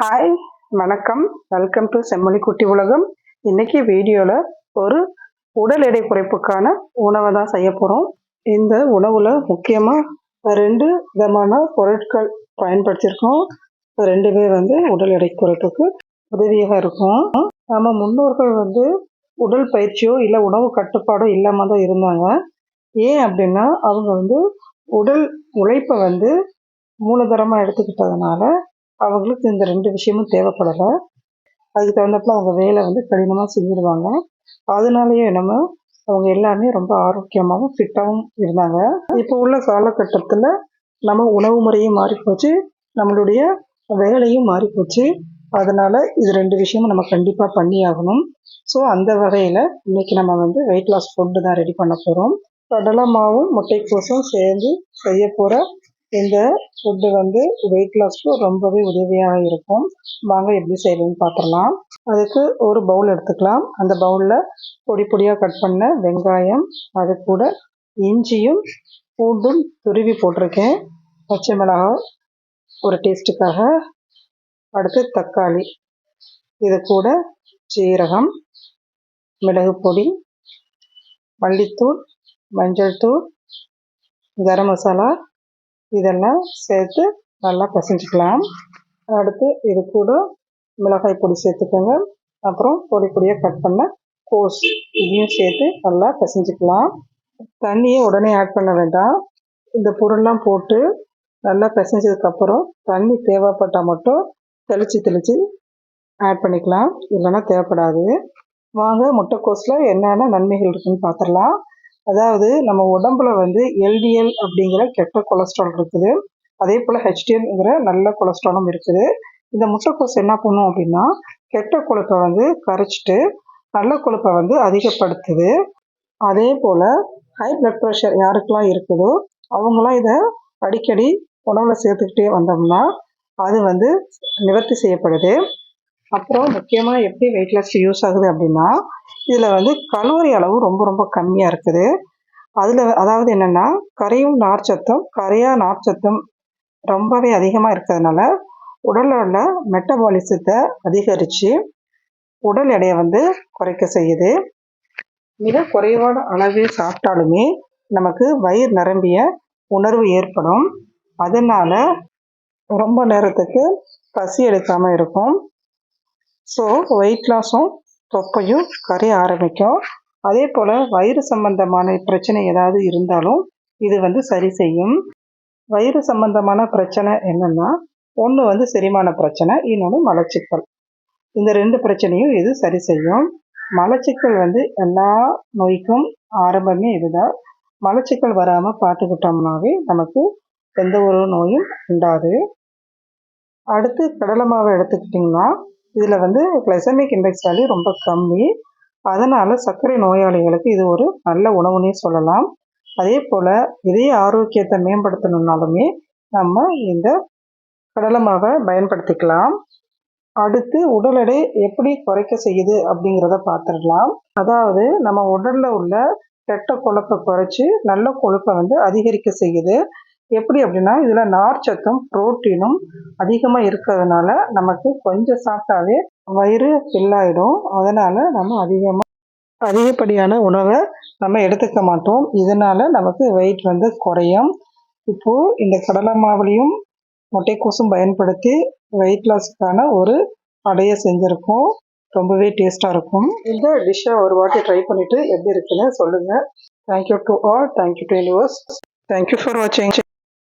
Hi வணக்கம். Welcome to செம்மொழி குட்டி உலகம். இன்னைக்கு வீடியோவில் ஒரு உடல் எடை குறைப்புக்கான உணவை தான் செய்ய போகிறோம் இந்த உணவில் முக்கியமாக ரெண்டு விதமான பொருட்கள் பயன்படுத்தியிருக்கோம் ரெண்டுமே வந்து உடல் எடை குறைப்புக்கு உதவியாக இருக்கும். நம்ம முன்னோர்கள் வந்து உடல் பயிற்சியோ இல்லை உணவு கட்டுப்பாடோ இல்லாமல் தான் இருந்தாங்க. ஏன் அப்படின்னா அவங்க வந்து உடல் உழைப்பை வந்து மூலதரமாக எடுத்துக்கிட்டதுனால அவங்களுக்கு இந்த ரெண்டு விஷயமும் தேவைப்படலை. அதுக்கு தகுந்தப்பில் அவங்க வேலை வந்து கடினமாக செஞ்சுருவாங்க. அதனாலேயே என்னமோ அவங்க எல்லாமே ரொம்ப ஆரோக்கியமாகவும் ஃபிட்டாகவும் இருந்தாங்க. இப்போ உள்ள காலகட்டத்தில் நம்ம உணவு முறையும் மாறிப்போச்சு. நம்மளுடைய வேலையும் மாறிப்போச்சு. அதனால் இது ரெண்டு விஷயமும் நம்ம கண்டிப்பாக பண்ணி ஆகணும் ஸோ அந்த வகையில் இன்றைக்கி நம்ம வந்து வெயிட் லாஸ் ஃபுட்டு தான் ரெடி பண்ண போகிறோம் கடலை மாவும் முட்டைக்கோசும் சேர்ந்து செய்ய போகிற இந்த ஃபுட்டு வந்து வெயிட் லாஸ்க்கு ரொம்பவே உதவியாக இருக்கும். வாங்க எப்படி செய்யணும்னு பார்த்துடலாம். அதுக்கு ஒரு பவுல் எடுத்துக்கலாம். அந்த பவுலில் பொடி பொடியாக கட் பண்ண வெங்காயம் அது கூட இஞ்சியும் பூண்டும் துருவி போட்டிருக்கேன். பச்சை மிளகாய் ஒரு டேஸ்ட்டுக்காக அடுத்து தக்காளி இது கூட சீரகம் மிளகு பொடி மல்லித்தூள் மஞ்சள் தூள் கரம் மசாலா இதெல்லாம் சேர்த்து நல்லா பசைஞ்சிக்கலாம். அடுத்து இது கூட மிளகாய் பொடி சேர்த்துக்கோங்க. அப்புறம் பொடி பொடியாக கட் பண்ண கோஸ் இதையும் சேர்த்து நல்லா பிசைஞ்சிக்கலாம். தண்ணியை உடனே ஆட் பண்ண வேண்டாம். இந்த பொருள்லாம் போட்டு நல்லா பிசைஞ்சதுக்கப்புறம் தண்ணி தேவைப்பட்டால் மட்டும் தெளித்து தெளித்து ஆட் பண்ணிக்கலாம். இல்லைன்னா தேவைப்படாது. வாங்க முட்டைக்கோஸில் என்னென்ன நன்மைகள் இருக்குதுன்னு பார்த்துடலாம் அதாவது நம்ம உடம்புல வந்து எல்டிஎல் அப்படிங்கிற கெட்ட கொலஸ்ட்ரால் இருக்குது. அதே போல் ஹெச்டிஎல்ங்கிற நல்ல கொலஸ்ட்ராலும் இருக்குது. இந்த முட்டைக்கோஸ் என்ன பண்ணும் அப்படின்னா கெட்ட கொழுப்பை வந்து கரைச்சிட்டு நல்ல கொழுப்பை வந்து அதிகப்படுத்துது. அதே போல் ஹை பிளட் ப்ரெஷர் யாருக்கெல்லாம் இருக்குதோ அவங்களாம் இதை அடிக்கடி உணவில் சேர்த்துக்கிட்டே வந்தோம்னா அது வந்து நிவர்த்தி செய்யப்படுது. அப்புறம் முக்கியமாக எப்படி வெயிட் லாஸ்க்கு யூஸ் ஆகுது அப்படின்னா இதில் வந்து கலோரி அளவு ரொம்ப ரொம்ப கம்மியாக இருக்குது. அதில் அதாவது என்னென்னா கரையும் நார்ச்சத்தும் கரையா நார்ச்சத்தும் ரொம்பவே அதிகமாக இருக்கிறதுனால உடலில் உள்ள மெட்டபாலிசத்தை அதிகரித்து உடல் எடையை வந்து குறைக்க செய்யுது. மிக குறைவான அளவே சாப்பிட்டாலுமே நமக்கு வயிறு நிரம்பிய உணர்வு ஏற்படும். அதனால் ரொம்ப நேரத்துக்கு பசி எடுக்காமல் இருக்கும். ஸோ வெயிட் லாஸும் தொப்பையும் கரைய ஆரம்பிக்கும். அதே போல் வயிறு சம்பந்தமான பிரச்சனை ஏதாவது இருந்தாலும் இது வந்து சரி செய்யும். வயிறு சம்பந்தமான பிரச்சனை என்னென்னா ஒன்று வந்து செரிமான பிரச்சனை இன்னொன்று மலச்சிக்கல். இந்த ரெண்டு பிரச்சனையும் இது சரி செய்யும். மலச்சிக்கல் வந்து எல்லா நோய்க்கும் ஆரம்பமே இதுதான். மலச்சிக்கல் வராமல் பார்த்துக்கிட்டோம்னாவே நமக்கு எந்த ஒரு நோயும் உண்டாது. அடுத்து கடலை மாவை எடுத்துக்கிட்டிங்கன்னா இதில் வந்து கிளைசமிக் இண்டெக்ஸ் வேல்யூ ரொம்ப கம்மி. அதனால் சர்க்கரை நோயாளிகளுக்கு இது ஒரு நல்ல உணவுனே சொல்லலாம். அதே போல் இதய ஆரோக்கியத்தை மேம்படுத்தணுன்னாலுமே நம்ம இந்த கடலை மாவை பயன்படுத்திக்கலாம். அடுத்து உடல் எடை எப்படி குறைக்க செய்யுது அப்படிங்கிறத பார்த்துடலாம். அதாவது நம்ம உடலில் உள்ள கெட்ட கொழுப்பை குறைச்சி நல்ல கொழுப்பை வந்து அதிகரிக்க செய்யுது. எப்படி அப்படின்னா இதில் நார்ச்சத்தும் புரோட்டீனும் அதிகமாக இருக்கிறதுனால நமக்கு கொஞ்சம் சாப்பிட்டாவே வயிறு ஃபில்லாயிடும் அதனால் நம்ம அதிகமாக அதிகப்படியான உணவை நம்ம எடுத்துக்க மாட்டோம். இதனால் நமக்கு வெயிட் வந்து குறையும். இப்போது இந்த கடலை மாவுலையும் முட்டைக்கோசும் பயன்படுத்தி வெயிட் லாஸுக்கான ஒரு அடையை செஞ்சுருக்கோம். ரொம்பவே டேஸ்ட்டாக இருக்கும். இந்த டிஷ்ஷை ஒரு வாட்டி ட்ரை பண்ணிவிட்டு எப்படி இருக்குன்னு சொல்லுங்கள் thank you to all thank you to universe thank you for வாட்சிங்